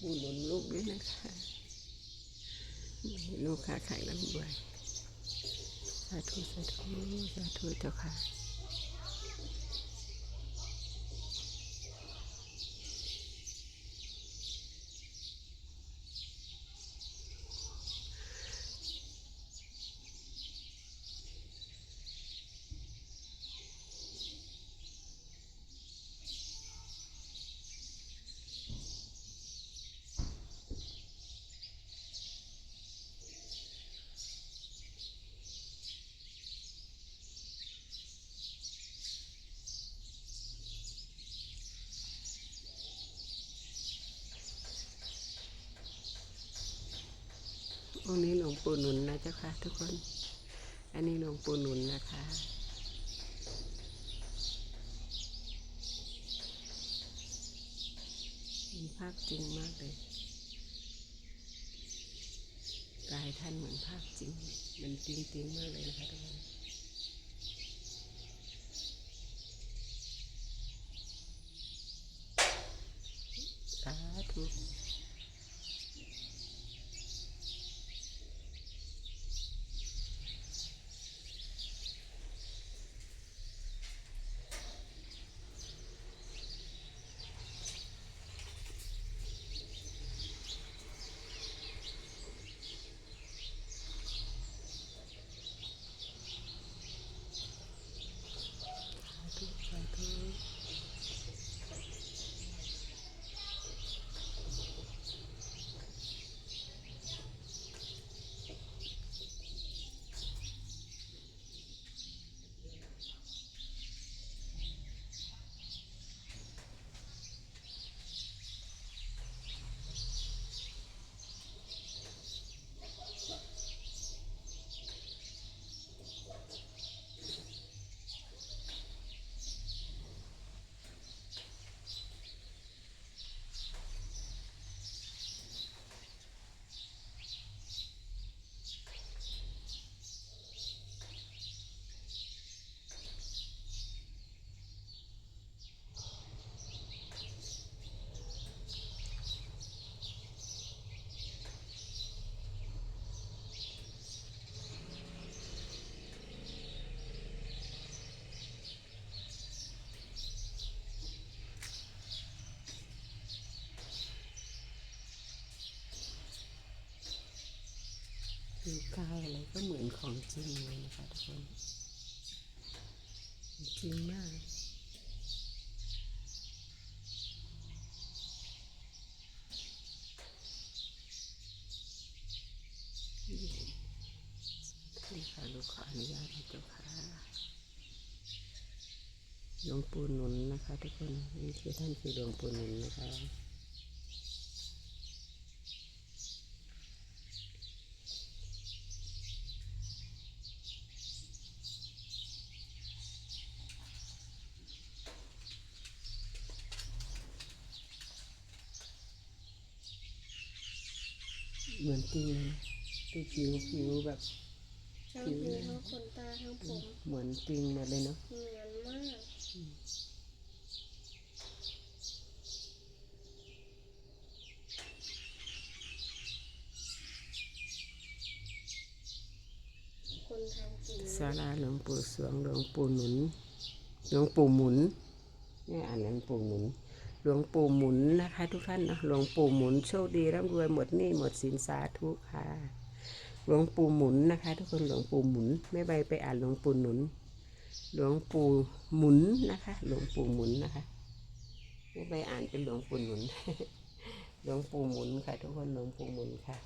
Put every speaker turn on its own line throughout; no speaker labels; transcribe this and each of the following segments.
ปูหนุนลูกด้วยนะคะลูกค้าขายลำด้วยสาธุสาธุสาธุเจ้าค่ะ หลวงปู่หนุนนะเจ้าค่ะทุกคน อันนี้หลวงปู่หนุนนะคะ เป็นภาพจริงมากเลยกายท่านเหมือนภาพจริง มันจริงๆมากเลยนะคะทุกคน กายอะไรก็เหมือนของจริงเลยนะคะทุกคน จริงมากนี่ค่ะลูกขออนุญาตเจ้าค่ะหลวงปู่หนุนนะคะ ทุกคนนี่คือท่านคือหลวงปู่หนุนนะคะ เหมือนจริงเลยนะดูผิวผิวแบบ
ทั้งหูทั้งขนตาทั้งผม
เหมือนจริงหมดเลยเนาะ
เหมือนมากคนทำจริง
ศาลาหลวงปู่สวงหลวงปู่หนุนหลวงปู่หมุนนี่อ่านหลวงปู่หมุนห ลวงปู่หมุนนะคะ ทุกท่านนะหลวงปู่หมุนโชคดีร่ำรวยหมดหนี้หมดสินสาธุค่ะ หลวงปู่หมุนนะคะ ทุกคนหลวงปู่หมุนไม่ใบไปอ่านหลวงปู่หนุน หลวงปู่หมุนนะคะ หลวงปู่หมุนนะคะไม่ใบอ่านเป็นหลวงปู่หนุน หลวงปู่หมุนค่ะ ทุกคนหลวงปู่หมุนค่ะ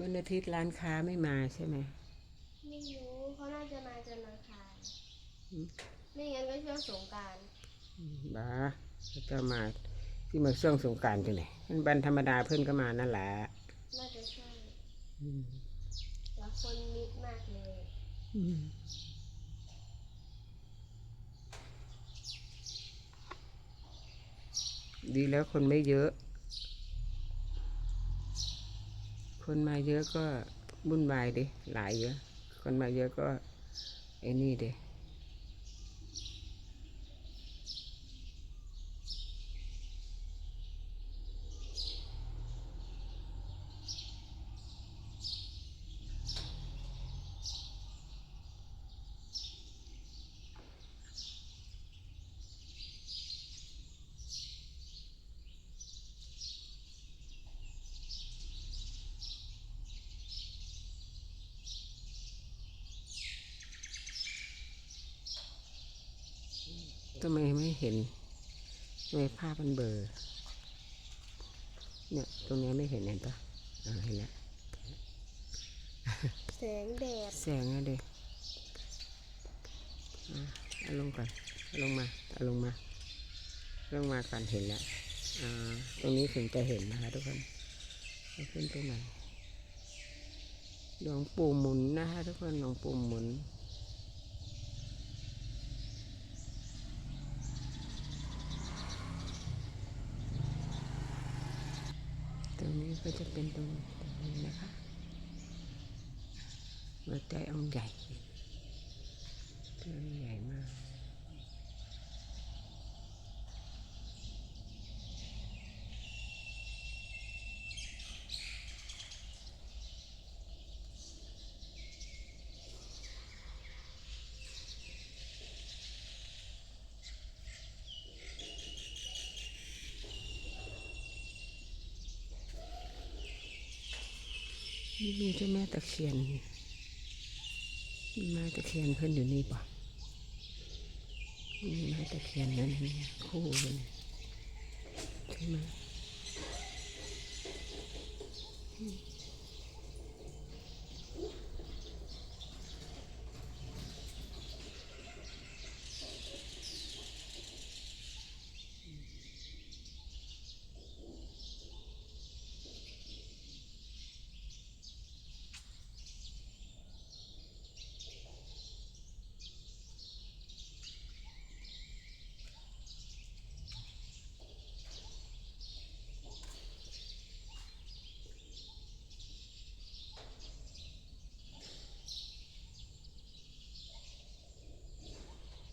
วันอาทิตย์ร้านค้าไม่มาใช่ไหม
ไม่รู้เขาน่าจะมาจันทร์อังคาร
อืม
ไม่งั้นก็ช่วงสงกราร
บ้าเขาจะมาที่มาช่วงสงกรารกันไหนมันวันธรรมดาเพื่อนก็มานั่นแหละ
น่าจะใช่
อืม
แล้วคนมิดมากเลย
อืมดีแล้วคนไม่เยอะ คนมาเยอะก็บุ่นวายดิหลายเยอะ คนมาเยอะก็ไอ้นี่เดิ ทำไมไม่เห็นทำไมภาพมันเบลอเนี่ยตรงนี้ไม่เห็นเห็นปะอ่าเห็นแล้ว
แสงแดด
แสงอะเด็กเอาลงก่อนเอาลงมาเอาลงมาลงมาก่อนเห็นแล้วอ่าตรงนี้ถึงจะเห็นนะคะทุกคนเอาขึ้นไปหน่อยหลวงปู่หมุนนะคะทุกคนหลวงปู่หมุน ตรงนี้ ก็จะเป็นตรงตรงนี้นะคะหัวใจองค์ใหญ่ตัวใหญ่มาก นี่มีเจ้าแม่ตะเคียนมีไม้ตะเคียนเพิ่นอยู่นี่ป่ะมีไม้ตะเคียนนั้นนี่คู่กันใช่ไหม